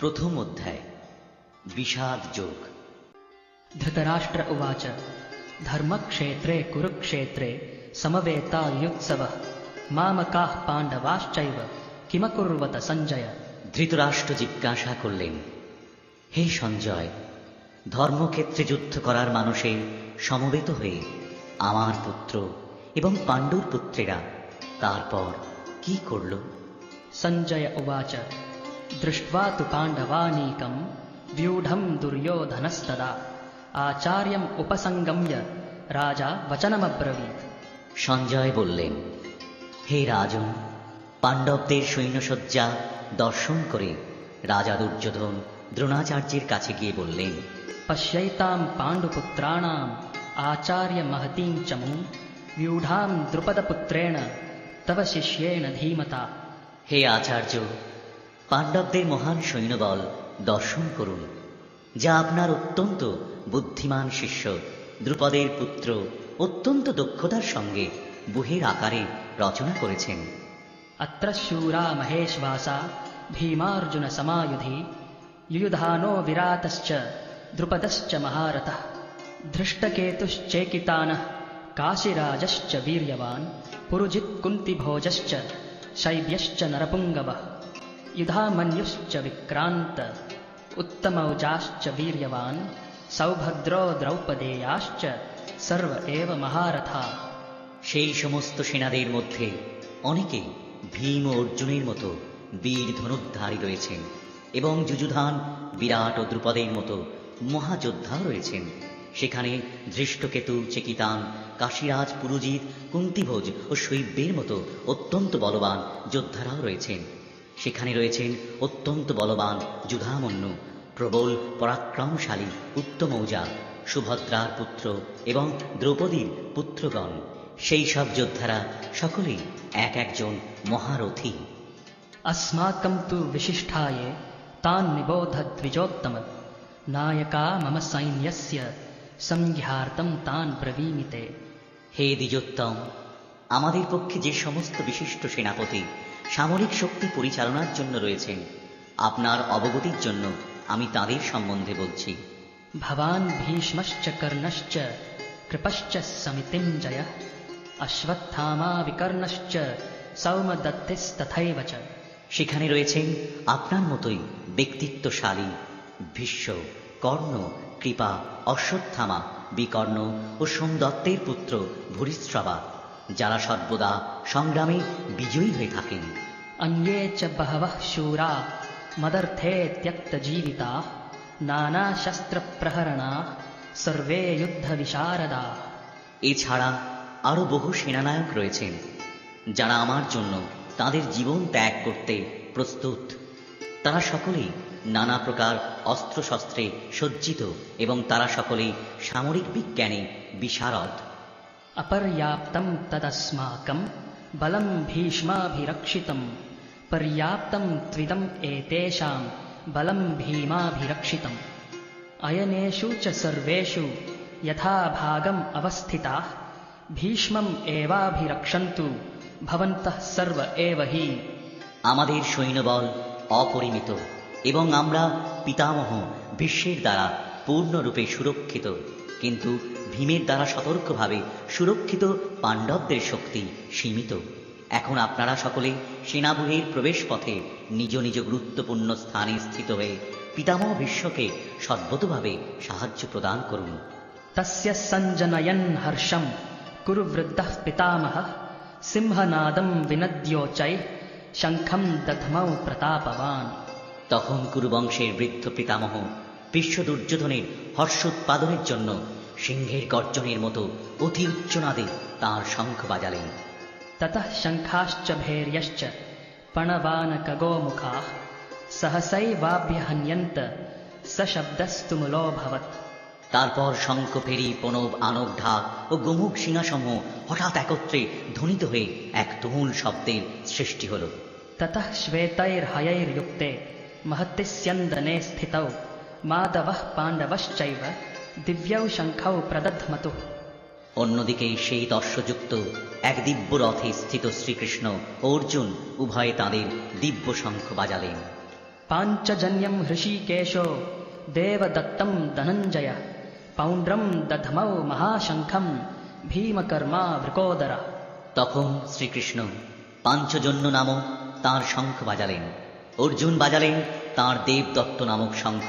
প্রথম অধ্যায় বিষাদ যোগ धृतराष्ट्र उवाच धर्मक्षेत्रे कुरुक्षेत्रे समवेतायुत्सवः मामकाः पाण्डवाश्चैव किमकुर्वत सञ्जय ধৃতরাষ্ট্র জিজ্ঞাসা করলেন হে সঞ্জয় ধর্মক্ষেত্রে যুদ্ধ করার মানুষে সমবেত হয়ে আমার পুত্র এবং পাণ্ডুর পুত্রেরা তারপর কি করল सञ्जय उवाच दृष्ट्वा तु पाण्डवानीकम् व्यूढम् दुर्योधनस्तदा आचार्यम् उपसङ्गम्य राजा वचनमब्रवीत् সঞ্জয় বললেন হে রাজন পাণ্ডবদের সৈন্যসজ্জা দর্শন করে রাজা দুর্যোধন দ্রোণাচার্যের কাছে গিয়ে বললেন पश्यैताम् पाण्डुपुत्राणाम् आचार्यमहतीम् च मूम् व्यूढाम् द्रुपदपुत्रेण तव शिष्येण धीमता হে আচার্য পাণ্ডবদের মহান সৈন্যবল দর্শন করুন যা আপনার অত্যন্ত বুদ্ধিমান শিষ্য দ্রুপদের পুত্র অত্যন্ত দক্ষতার সঙ্গে বুহের আকারে রচনা করেছেন अत्र शूरा महेश्वासा भीमार्जुनसमायुधि युयुधानो विरातश्च द्रुपदश्च महारथः धृष्टकेतुश्चेकितानः काशिराजश्च वीर्यवान् पुरुजित्कुन्तिभोजश्च शैब्यश्च नरपुङ्गवः युधामन्युश्च विक्रान्त उत्तमौजाश्च वीर्यवान् सौभद्रो द्रौपदेयाश्च सर्व एव महारथा সেই সমস্ত সেনাদের মধ্যে অনেকেই ভীম ও অর্জুনের মতো বীর ধনুর্ধারী রয়েছেন এবং যুযুধান বিরাট ও দ্রুপদের মতো মহাযোদ্ধাও রয়েছেন সেখানে ধৃষ্টকেতু চেকিতান কাশীরাজ পুরুজিৎ কুন্তিভোজ ও শৈব্যের মতো অত্যন্ত বলবান যোদ্ধারাও রয়েছেন সেখানে রয়েছেন অত্যন্ত বলবান যুধামন্যু প্রবল পরাক্রমশালী উত্তমৌজা সুভদ্রার পুত্র এবং দ্রৌপদীর পুত্রগণ সেই সব যোদ্ধারা সকলেই এক একজন মহারথী अस्माकं तु विशिष्टाये तान् निबोधद्विजोत्तम नायका मम सैन्यस्य संज्ञार्थं तान् ब्रवीमिते হে দ্বিজোত্তম আমাদের পক্ষে যে সমস্ত বিশিষ্ট সেনাপতি সামরিক শক্তি পরিচালনার জন্য রয়েছেন। আপনার অবগতির জন্য আমি তাদের সম্বন্ধে বলছি। ভবান ভীষ্মশ্চ কর্ণশ্চ কৃপশ্চ সমিতিম জয়। অশ্বত্থামা বিকর্ণশ্চ সৌমদত্তিস্তথৈব চ। সেখানে রয়েছেন আপনার মতোই ব্যক্তিত্বশালী ভীষ্ম কর্ণ কৃপা অশ্বত্থামা বিকর্ণ ও সোমদত্তের পুত্র ভূরিশ্রবা। যারা সর্বদা সংগ্রামে বিজয়ী হয়ে থাকেন। অন্যে চ শূরা মদর্থে ত্যক্ত জীবিতা নানা শস্ত্র প্রহরণা সর্বে যুদ্ধ বিশারদা। এছাড়া আরও বহু সেনানায়ক রয়েছেন যারা আমার জন্য তাদের জীবন ত্যাগ করতে প্রস্তুত। তারা সকলেই নানা প্রকার অস্ত্রশস্ত্রে সজ্জিত এবং তারা সকলেই সামরিক বিজ্ঞানে বিশারদ। अपर्याप्तं तदस्माकं बलं भीष्माभिरक्षितं पर्याप्तं त्विदम् एतेषां बलं भीमाभिरक्षितम् अयनेषु च सर्वेषु यथा भागम् अवस्थिताः भीष्मम् एवाभिरक्षन्तु भवन्तः सर्व एव हि আমাদের সৈন্যবল অপরিমিত এবং আমরা পিতামহ ভীষ্মের দ্বারা পূর্ণরূপে সুরক্ষিত কিন্তু ভীমের দ্বারা সতর্কভাবে সুরক্ষিত পাণ্ডবদের শক্তি সীমিত। এখন আপনারা সকলে সেনাবুহের প্রবেশ পথে নিজ নিজ গুরুত্বপূর্ণ স্থানে স্থিত হয়ে পিতামহ বিশ্বকে সদ্বতভাবে সাহায্য প্রদান করুন। তস্য সঞ্জনয়ন হর্ষম কুরুবৃদ্ধ পিতামহ সিংহনাদম বিনদ্যোচয় শঙ্খম দধমৌ প্রতাপবান। তখন কুরুবংশের বৃদ্ধ পিতামহ বিশ্ব দুর্যোধনের হর্ষ উৎপাদনের জন্য সিংহের গর্জনের মতো অতি উচ্চনাদে তার শঙ্খ বাজালেন। ততঃ শঙ্খাশ্চ ভৈর্যশ্চ পণবানকগোমুখাঃ সহসৈবাভ্যহন্যন্ত সশব্দস্তুমূলো ভবত তারপর শঙ্খ ফেরি পণব আনব ঢাক ও গোমুখ সিংহাসমূহ হঠাৎ একত্রে ধ্বনিত হয়ে এক তুমুল শব্দের সৃষ্টি হল। ততঃ শ্বেতৈর্হয়ৈর্যুক্তে মহত্যস্যন্দনে স্থিতৌ মাধবঃ পাণ্ডবশ্চৈব দিব্যাও শঙ্খাও প্রদদ্ধমত অন্যদিকে সেই দর্শযুক্ত এক দিব্য রথে স্থিত শ্রীকৃষ্ণ অর্জুন উভয়ে তাঁদের দিব্য শঙ্খ বাজালেন। পাঞ্চজন্যম হৃষিকেশ দেবদত্তম ধনঞ্জয় পৌণ্ড্রম দধমৌ মহাশঙ্খম ভীমকর্মা ভৃকোদরা। তখন শ্রীকৃষ্ণ পাঞ্চজন্য নামক তার শঙ্খ বাজালেন। অর্জুন বাজালেন তার দেবদত্ত নামক শঙ্খ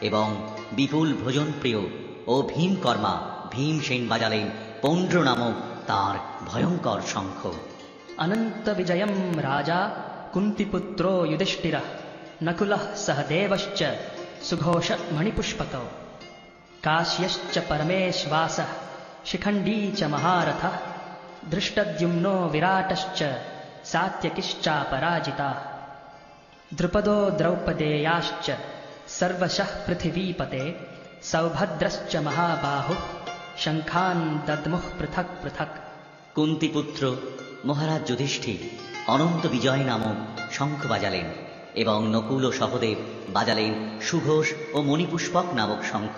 এবং বিপুল ভোজনপ্রিয় ও ভীমকর্মা ভীমসেন বাজালেন পৌণ্ড্র নামক তাঁর ভয়ঙ্কর শঙ্খ अनन्तविजयं राजा कुन्तिपुत्रो युधिष्ठिरः नकुलः सहदेवश्च सुघोषमणिपुष्पकौ काश्यश्च परमेश्वासः शिखण्डी च महारथः दृष्टद्युम्नो विराटश्च सात्यकिश्चापराजिताः द्रुपदो द्रौपदेयाश्च सर्वशः पृथिवीपते सौभद्रश्च महाबाहुः शङ्खान् दद्मुः पृथक् पृथक् কুন্তিপুত্র মহারাজ যুধিষ্ঠির অনন্ত বিজয় নামক শঙ্খ বাজালেন এবং নকুল ও সহদেব বাজালেন সুঘোষ ও মণিপুষ্পক নামক শঙ্খ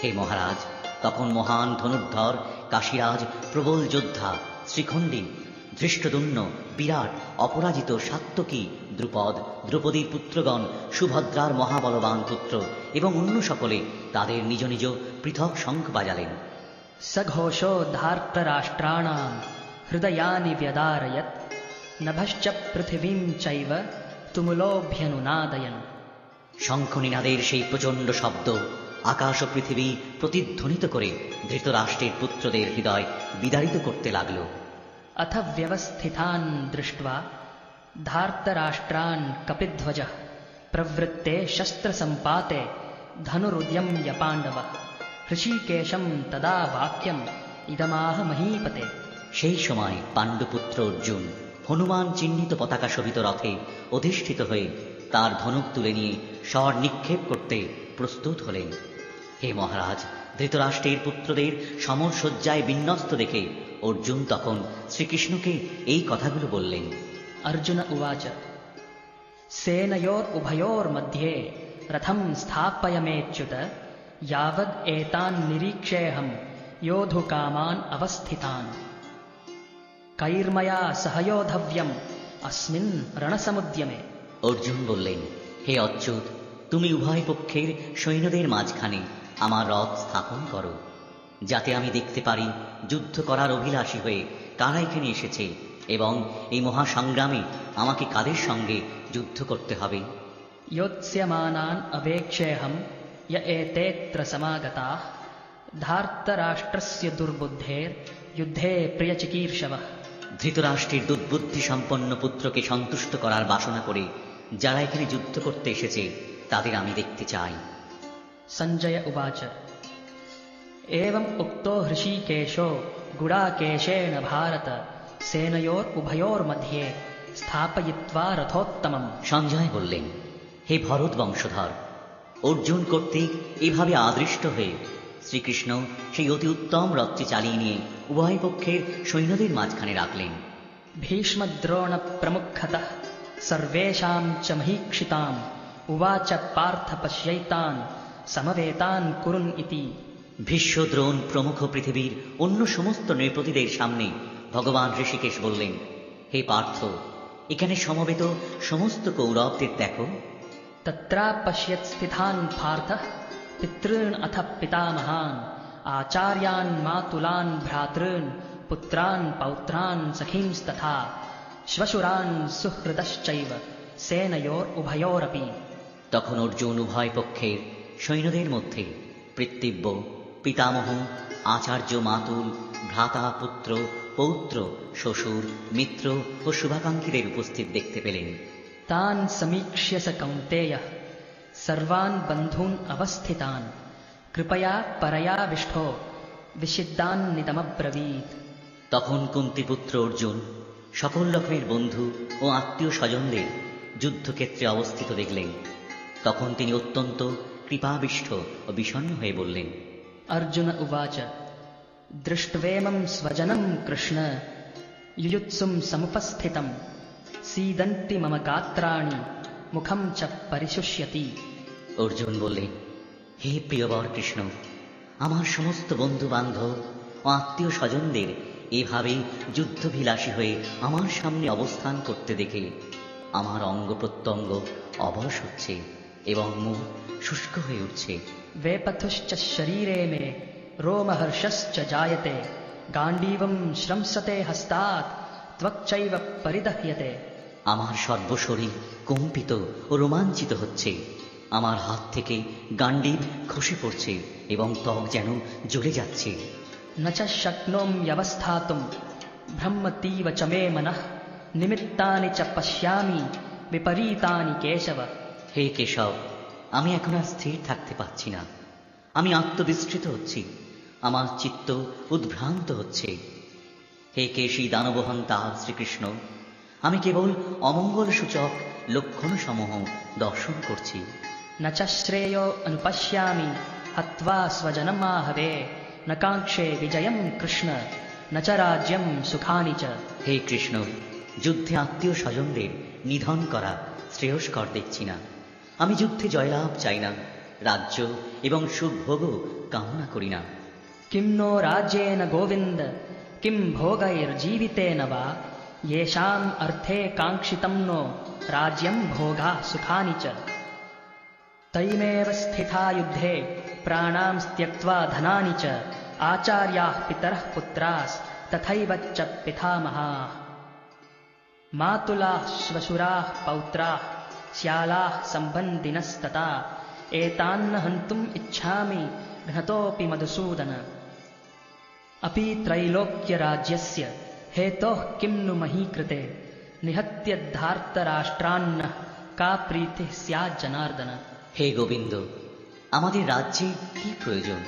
হে মহারাজ তখন মহান ধনুর্ধর কাশীরাজ প্রবল যোদ্ধা শ্রীখণ্ডী ধৃষ্টদুম্ন বিরাট অপরাজিত সাত্তকী দ্রুপদ দ্রৌপদীর পুত্রগণ সুভদ্রার মহাবলবান পুত্র এবং অন্য সকলে তাদের নিজ নিজ পৃথক শঙ্খ বাজালেন। সঘোষ ধার্ত সঘোষোদ্ধার্তরাষ্ট্রাণাম হৃদয়ানি ব্যদারয়ত নভশ্চ পৃথিবীম চৈব তুমুলোভ্যনুনাদয়ন। শঙ্খনিনাদের সেই প্রচণ্ড শব্দ আকাশ ও পৃথিবী প্রতিধ্বনিত করে ধৃতরাষ্ট্রের পুত্রদের হৃদয় বিদারিত করতে লাগল। অথ ব্যবস্থিতান দৃষ্টা धार्तराष्ट्रान् कपिध्वजः प्रवृत्ते शस्त्रसम्पाते धनुरुद्यम्य पाण्डवः हृषीकेशं तदा वाक्यम् इदमाह महीपते সেই সময় পাণ্ডুপুত্র অর্জুন হনুমান চিহ্নিত পতাকা শোভিত রথে অধিষ্ঠিত হয়ে তার ধনুক তুলে নিয়ে স্বর নিক্ষেপ করতে প্রস্তুত হলেন হে মহারাজ ধৃতরাষ্ট্রের পুত্রদের সমর শয্যায় বিন্যস্ত দেখে অর্জুন তখন শ্রীকৃষ্ণকে এই কথাগুলো বললেন अर्जुन उवाच सेनयोरुभयोर्मध्ये रथं स्थापयमेच्युत यावद् एतान् निरीक्षेऽहं योद्धुकामान् अवस्थितान् कैर्मया सहयोधव्यम् अस्मिन् रणसमुद्यमे অর্জুন বললেন হে অচ্যুত তুমি উভয় পক্ষের সৈন্যদের মাঝখানে আমার রথ স্থাপন করো যাতে আমি দেখতে পারি যুদ্ধ করার অভিলাষী হয়ে কারা এখানে এসেছে এবং এই মহাসংগ্রামে আমাকে কাদের সঙ্গে যুদ্ধ করতে হবে योत्स्यमानान् अवेक्षेऽहं य एतेऽत्र समागताः धार्तराष्ट्रस्य दुर्बुद्धेर्युद्धे प्रियचिकीर्षवः ধৃতরাষ্ট্রের দুর্বুদ্ধি সম্পন্ন পুত্রকে সন্তুষ্ট করার বাসনা করে যারা এখানে যুদ্ধ করতে এসেছে তাদের আমি দেখতে চাই सञ्जय उवाच एवम् उक्तो हृषीकेशो गुडाकेशेन भारत সেনয়োর উভয়োর মধ্যে স্থাপয়িত্বা রথোত্তমম সঞ্জয় বললেন হে ভরত বংশধর অর্জুন কর্তৃক এভাবে আদৃষ্ট হয়ে শ্রীকৃষ্ণ সেই অতি উত্তম রথটি চালিয়ে নিয়ে উভয় পক্ষের সৈন্যদের মাঝখানে রাখলেন। ভীষ্মদ্রোণ প্রমুখত সর্বেশাম চ মহীক্ষিতাম উবাচ পার্থ পশ্যৈতান সমবেতান কুরুন ইতি। ভীষ্মদ্রোণ প্রমুখ পৃথিবীর অন্য সমস্ত নৃপতিদের সামনে ভগবান ঋষিকেশ বললেন হে পার্থ এখানে সমবেত সমস্ত কৌরবদের দেখো। তত্রা পশ্যত স্থিতান পার্থ পিতৃণ অথ পিতামহান আচার্যান মাতুলান ভ্রাতৃণ পুত্রান পৌত্রান সখীংস্তথা শ্বশুরান সুহৃদশ্চৈব সেনয়োর উভয়োরপি। তখন অর্জুন উভয় পক্ষের সৈন্যদের মধ্যে পৃত্তিব্য পিতামহ আচার্য মাতুল ভ্রাতা পুত্র পৌত্র শ্বশুর মিত্র ও শুভাকাঙ্ক্ষীদের উপস্থিত দেখতে পেলেন। তান সমীক্ষ্য স কৌন্তেয় সর্বান বন্ধুন অবস্থিতান কৃপয়া পরয়াবিষ্ঠ বিষিদ্ধান নিদমব্রবীত। তখন কুন্তিপুত্র অর্জুন সকল রকমের বন্ধু ও আত্মীয় স্বজনদের যুদ্ধক্ষেত্রে অবস্থিত দেখলেন। তখন তিনি অত্যন্ত কৃপাবিষ্ট ও বিষণ্ণ হয়ে বললেন অর্জুন উবাচা दृष्ट्वेमं स्वजनं कृष्ण युयुत्सुं समुपस्थितं सीदन्ति मम गात्राणि मुखं च परिशुष्यति অর্জুন বললেন হে প্রিয়বর কৃষ্ণ আমার সমস্ত বন্ধু বান্ধব ও আত্মীয় স্বজনদের এভাবে যুদ্ধবিলাসী হয়ে আমার সামনে অবস্থান করতে দেখে আমার অঙ্গ প্রত্যঙ্গ অবশ হচ্ছে এবং মুখ শুষ্ক হয়ে উঠছে वेपथुश्च शरीरे मे रोमहर्षश्च जायते गाण्डीवं श्रंसते हस्तात् त्वक्चैव परिदह्यते আমার সর্বশরীর কম্পিত ও রোমাঞ্চিত হচ্ছে আমার হাত থেকে গান্ডীব খসে পড়ছে এবং ত্বক যেন জ্বলে যাচ্ছে न च शक्नोम्यवस्थातुं ब्रह्मतीव च मे मनः निमित्तानि च पश्यामि विपरीतानि केशव হে কেশব আমি এখন আর স্থির থাকতে পারছি না আমি আত্মবিস্তৃত হচ্ছি আমার চিত্ত উদ্ভ্রান্ত হচ্ছে হে কেশী দানবহন্তা শ্রীকৃষ্ণ আমি কেবল অমঙ্গল সূচক লক্ষণসমূহ দর্শন করছি न च श्रेयो अनुपश्यामि हत्वा स्वजनमाहवे न काङ्क्षे विजयं कृष्ण न च राज्यं सुखानि च হে কৃষ্ণ যুদ্ধে আত্মীয় স্বজনদের নিধন করা শ্রেয়স্কর দেখছি না আমি যুদ্ধে জয়লাভ চাই না রাজ্য এবং সুখভোগও কামনা করি না किं नो राज्येन गोविन्द किं भोगैर्जीवितेन वा? येषाम् अर्थे काङ्क्षितं नो राज्यं भोगा सुखानि च। तैमेव स्थिता युद्धे प्राणां त्यक्त्वा धनानि च। आचार्याः पितरः पुत्रास्तथैव च पितामहाः। मातुलाः श्वशुराः पौत्राः श्यालाः सम्बन्धिनस्तथा एतान्न हन्तुम् इच्छामि घ्नतोऽपि मधुसूदन अपि त्रैलोक्यराज्यस्य हेतोः किं नु मही कृते निहत्यद्धार्तराष्ट्रान्नः का प्रीतिः स्यात् जनार्दन হে গোবিন্দ আমাদের রাজ্যে কি প্রয়োজন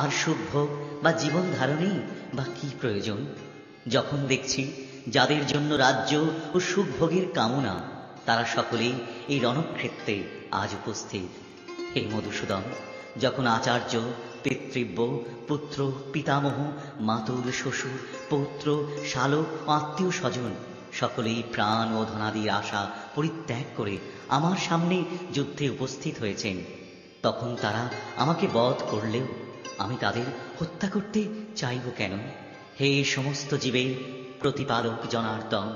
আর সুখভোগ বা জীবন ধারণেই বা কি প্রয়োজন যখন দেখছি যাদের জন্য রাজ্য ও সুখভোগের কামনা তারা সকলেই এই রণক্ষেত্রে আজ উপস্থিত হে মধুসূদন, যখন আচার্য, পিতৃব্য, পুত্র, পিতামহ, মাতুল, শ্বশুর, পৌত্র, শালক, আত্মীয় স্বজন, সকলেই প্রাণ ও ধনাদির আশা পরিত্যাগ করে আমার সামনে যুদ্ধে উপস্থিত হয়েছেন। তখন তারা আমাকে বধ করলেও আমি তাদের হত্যা করতে চাইব কেন? হে সমস্ত জীবের প্রতিপালক জনার্দন,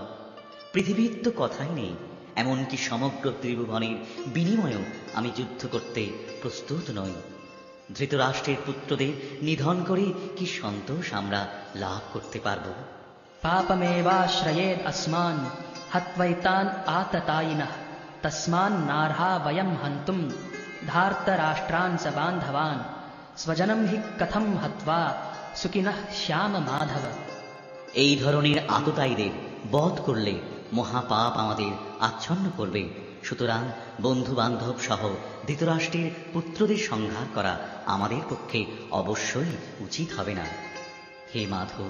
পৃথিবীর তো কথাই নেই। এমনকি সমগ্র ত্রিভুবনের বিনিময়েও আমি যুদ্ধ করতে প্রস্তুত নই। ধৃতরাষ্ট্রের পুত্রদের নিধন করে কি সন্তোষ আমরা লাভ করতে পারব? পাপমেবাশ্রয়েদ আসমান হত্বৈতান আততায়িন তসমান নার্হা বয়ম হন্তুম ধার্তরাষ্ট্রান স বান্ধবান স্বজনম হি কথম হত্বা সুখিনঃ শ্যাম মাধব। এই ধরনের আততায়ীদের বধ করলে মহাপাপ আমাদের আচ্ছন্ন করবে সুতরাং বন্ধু বান্ধব সহ ধৃতরাষ্ট্রের পুত্রদের সংহার করা আমাদের পক্ষে অবশ্যই উচিত হবে না হে মাধব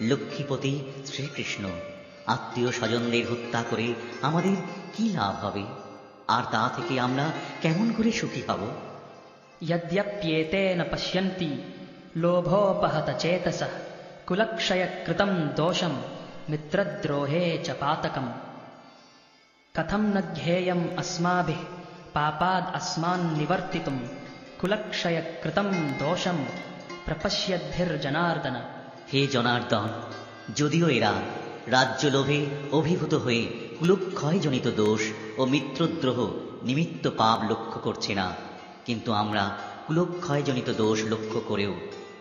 লক্ষ্মীপতি শ্রীকৃষ্ণ আত্মীয় স্বজনদের হত্যা করে আমাদের কি লাভ হবে আর তা থেকে আমরা কেমন করে সুখী হব यद्यप्येते न पश्यन्ति लोभोपहतचेतसः कुलक्षयकृतं दोषं मित्रद्रोहे च पातकम् कथं न ज्ञेयम् अस्माभिः पापाद् अस्मान् निवर्तितुं कुलक्षयकृतं दोषं प्रपश्यद्भिर्जनार्दन হে জনার্দন যদিও এরা রাজ্য লোভে অভিভূত হয়ে কুলক্ষয়জনিত দোষ ও মিত্রদ্রোহ নিমিত্ত পাপ লক্ষ্য করছে না কিন্তু আমরা কুলক্ষয়জনিত দোষ লক্ষ্য করেও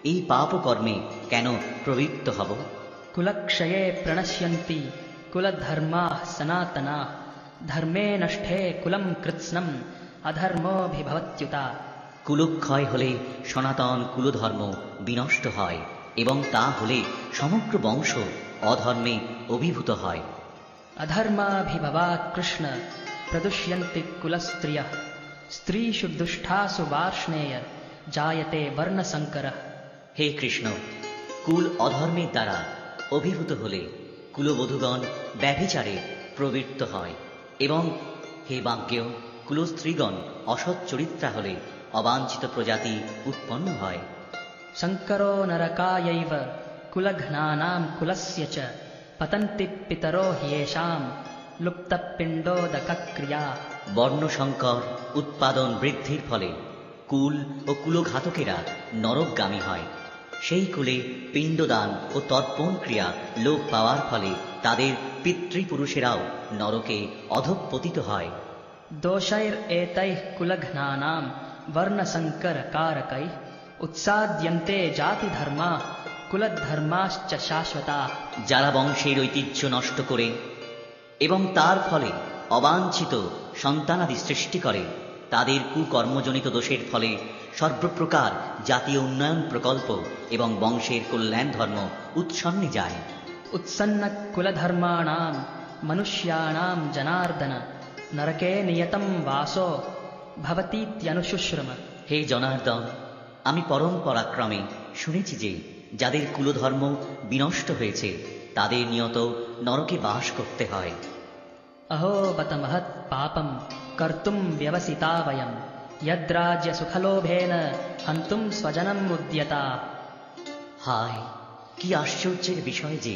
এই পাপ কর্মে কেন প্রবৃত্ত হব कुलक्षये प्रणश्यन्ति कुलधर्माः सनातनाः ধর্মে নষ্টে কুলম কৃৎস্নম অধর্মভিভবত্যুতা কুলক্ষয় হলে সনাতন কুলধর্ম বিনষ্ট হয় এবং তা হলে সমগ্র বংশ অধর্মে অভিভূত হয়। অধর্মাভিভবা কৃষ্ণ প্রদুষ্যন্তি কুলস্ত্রিয়। স্ত্রীষু দুষ্ঠাসু বার্ষ্ণেয় জায়তে বর্ণশঙ্কর হে কৃষ্ণ কুল অধর্মের দ্বারা অভিভূত হলে কুলবধূগণ ব্যভিচারে প্রবৃত্ত হয়। এবং হে বাক্যেয় কুলস্ত্রীগণ অসৎ চরিত্রা হলে অবাঞ্ছিত প্রজাতি উৎপন্ন হয়। শঙ্কর নরকায়ৈব কুলঘ্নানাম কুলস্য চ পতন্তি পিতরো হিয়েষাম বর্ণশঙ্কর উৎপাদন বৃদ্ধির ফলে কুল ও কুলঘাতকেরা নরকগামী হয়। সেই কুলে পিণ্ডদান ও তর্পণ ক্রিয়া লোপ পাওয়ার ফলে তাদের পিতৃপুরুষেরাও নরকে অধপতিত হয়। দোষায়ের এতৈ কুলঘ্নানাম বর্ণশঙ্কর কারকাই উৎসাদ্যন্তে জাতি ধর্মা কুলধর্মাশ্চ শাশ্বতা। যারা বংশের ঐতিহ্য নষ্ট করে এবং তার ফলে অবাঞ্ছিত সন্তানাদি সৃষ্টি করে তাদের কুকর্মজনিত দোষের ফলে সর্বপ্রকার জাতীয় উন্নয়ন প্রকল্প এবং বংশের কল্যাণ ধর্ম উৎসন্নে যায়। उत्सन्नकुलधर्माणां मनुष्याणां जनार्दन नरके नियतं वासो भवतीत्यनुशुश्रुम হে জনার্দন আমি পরম পরাক্রমে শুনেছি যে যাদের কুলধর্ম বিনষ্ট হয়েছে তাদের নিয়ত নরকে বাস করতে হয় अहो बत महत् पापं कर्तुं व्यवसिता वयं यद्राज्यसुखलोभेन हन्तुं स्वजनम् उद्यता হায় কি আশ্চর্যের বিষয় যে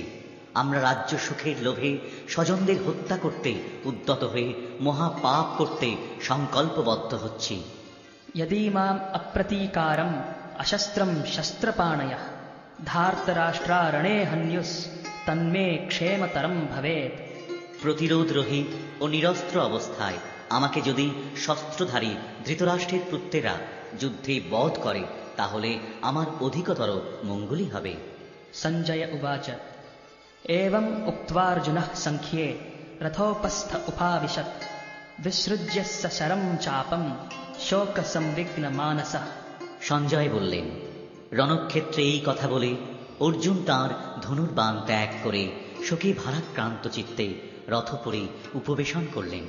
আমরা রাজ্য সুখের লোভে স্বজনদের হত্যা করতে উদ্যত হয়ে মহা পাপ করতে সংকল্পবদ্ধ হচ্ছি यदि माम् अप्रतीकारम् अशस्त्रं शस्त्रपाणयः धार्तराष्ट्रारणे हन्युस्तन्मे क्षेमतरं भवेत् প্রতিরোধ রহিত ও নিরস্ত্র অবস্থায় আমাকে যদি শস্ত্রধারী ধৃতরাষ্ট্রের পুত্রেরা যুদ্ধে বধ করে তাহলে আমার অধিকতর মঙ্গলই হবে सञ्जय उवाच एवम् उक्त्वार्जुनः सङ्ख्ये रथोपस्थ उपाविशत् विसृज्य स शरं चापं शोकसंविघ्नमानसः সঞ্জয় বললেন রণক্ষেত্রে এই কথা বলে অর্জুন তাঁর ধনুর্বাণ ত্যাগ করে শোকে ভারাক্রান্ত চিত্তে রথ পরে উপবেশন করলেন